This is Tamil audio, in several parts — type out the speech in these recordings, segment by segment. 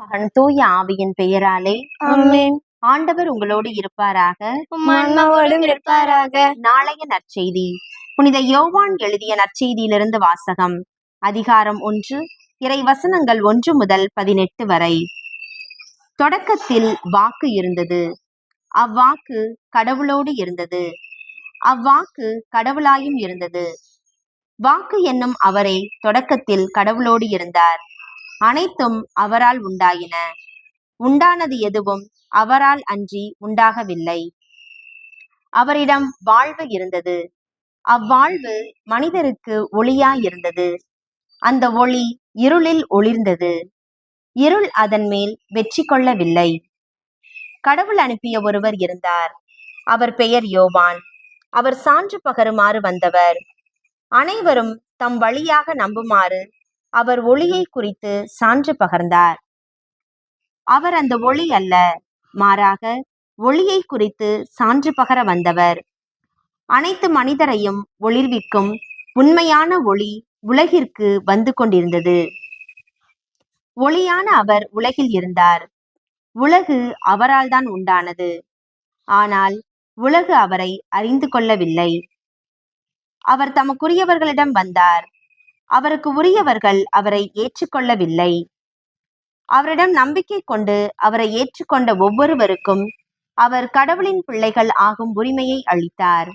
மகன் தூய ஆவியின் பெயராலே ஆண்டவர் உங்களோடு இருப்பாராக. இருப்பாராக. நாளைய நற்செய்தி. புனித யோவான் எழுதிய நற்செய்தியிலிருந்து வாசகம். அதிகாரம் ஒன்று இறை வசனங்கள் ஒன்று முதல் பதினெட்டு வரை. தொடக்கத்தில் வாக்கு இருந்தது. அவ்வாக்கு கடவுளோடு இருந்தது. அவ்வாக்கு கடவுளாயும் இருந்தது. வாக்கு என்னும் அவரே தொடக்கத்தில் கடவுளோடு இருந்தார். அனைத்தும் அவரால் உண்டாயின. உண்டானது எதுவும் அவரால் அன்றி உண்டாகவில்லை. அவரிடம் வாழ்வு இருந்தது. அவ்வாழ்வு மனிதருக்கு ஒளியாயிருந்தது. அந்த ஒளி இருளில் ஒளிர்ந்தது. இருள் அதன் மேல் வெற்றி கொள்ளவில்லை. கடவுள் அனுப்பிய ஒருவர் இருந்தார். அவர் பெயர் யோவான். அவர் சான்று பகருமாறு வந்தவர். அனைவரும் தம் வழியாக நம்புமாறு அவர் ஒளியை குறித்து சான்று பகர்ந்தார். அவர் அந்த ஒளி அல்ல மாறாக ஒளியை குறித்து சான்று பகர வந்தவர். அனைத்து மனிதரையும் ஒளிர்விக்கும் உண்மையான ஒளி உலகிற்கு வந்து கொண்டிருந்தது. ஒளியான அவர் உலகில் இருந்தார். உலகு அவரால் தான் உண்டானது. ஆனால் உலகு அவரை அறிந்து கொள்ளவில்லை. அவர் தமக்குரியவர்களிடம் வந்தார். அவருக்கு உரியவர்கள் அவரை ஏற்றுக்கொள்ளவில்லை. அவரிடம் நம்பிக்கை கொண்டு அவரை ஏற்றுக்கொண்ட ஒவ்வொருவருக்கும் அவர் கடவுளின் பிள்ளைகள் ஆகும் உரிமையை அளித்தார்.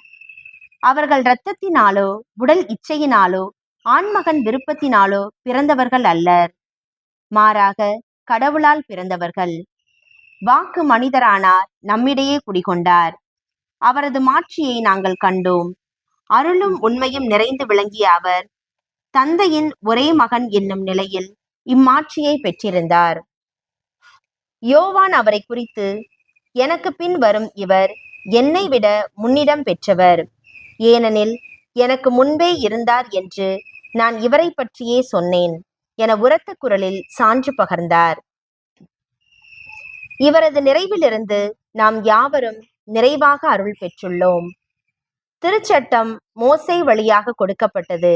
அவர்கள் இரத்தத்தினாலோ உடல் இச்சையினாலோ ஆண்மகன் விருப்பத்தினாலோ பிறந்தவர்கள் அல்லர். மாறாக கடவுளால் பிறந்தவர்கள். வாக்கு மனிதரானார் நம்மிடையே குடிகொண்டார். அவரது மாட்சியை நாங்கள் கண்டோம். அருளும் உண்மையும் நிறைந்து விளங்கிய அவர் தந்தையின் ஒரே மகன் என்னும் நிலையில் இம்மாட்சியை பெற்றிருந்தார். யோவான் அவரை குறித்து எனக்கு பின் வரும் இவர் என்னை விட முன்னிடம் பெற்றவர். ஏனெனில் எனக்கு முன்பே இருந்தார் என்று நான் இவரை பற்றியே சொன்னேன் என உரத்த குரலில் சான்று பகர்ந்தார். இவரது நிறைவிலிருந்து நாம் யாவரும் நிறைவாக அருள் பெற்றுள்ளோம். திருச்சட்டம் மோசை வழியாக கொடுக்கப்பட்டது.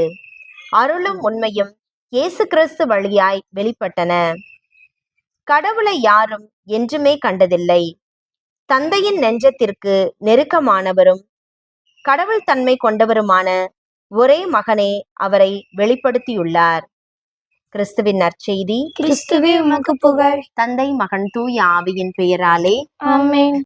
அருளும் உண்மையும் இயேசு கிறிஸ்து வழியாய் வெளிப்பட்டன. கடவுளை யாரும் என்றுமே கண்டதில்லை. தந்தையின் நெஞ்சத்திற்கு நெருக்கமானவரும் கடவுள் தன்மை கொண்டவருமான ஒரே மகனே அவரை வெளிப்படுத்தியுள்ளார். கிறிஸ்துவின் நற்செய்தி. கிறிஸ்துவே உமக்கு புகழ். தந்தை மகன் தூய ஆவியின் பெயராலே. ஆமென்.